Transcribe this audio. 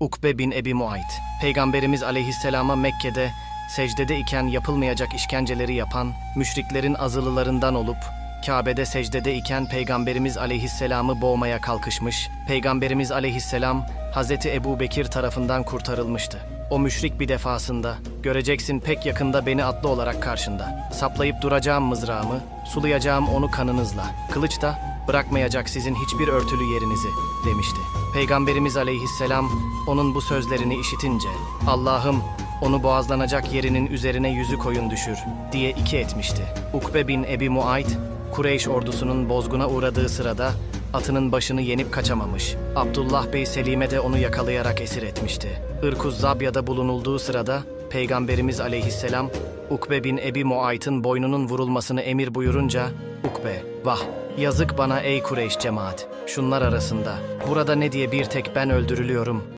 Ukbe bin Ebi Muayt. Peygamberimiz aleyhisselama Mekke'de secdede iken yapılmayacak işkenceleri yapan müşriklerin azılılarından olup Kabe'de secdede iken Peygamberimiz aleyhisselamı boğmaya kalkışmış. Peygamberimiz aleyhisselam Hazreti Ebu Bekir tarafından kurtarılmıştı. O müşrik bir defasında, göreceksin pek yakında beni atlı olarak karşında. Saplayıp duracağım mızrağımı, sulayacağım onu kanınızla. Kılıç da bırakmayacak sizin hiçbir örtülü yerinizi demişti. Peygamberimiz aleyhisselam onun bu sözlerini işitince Allah'ım onu boğazlanacak yerinin üzerine yüzü koyun düşür diye iki etmişti. Ukbe bin Ebi Muayt Kureyş ordusunun bozguna uğradığı sırada atının başını yenip kaçamamış. Abdullah Bey Selime de onu yakalayarak esir etmişti. Irkuz Zabya'da bulunulduğu sırada Peygamberimiz aleyhisselam Ukbe bin Ebi Muayt'ın boynunun vurulmasını emir buyurunca Ukbe, vah yazık bana ey Kureyş cemaat. Şunlar arasında burada ne diye bir tek ben öldürülüyorum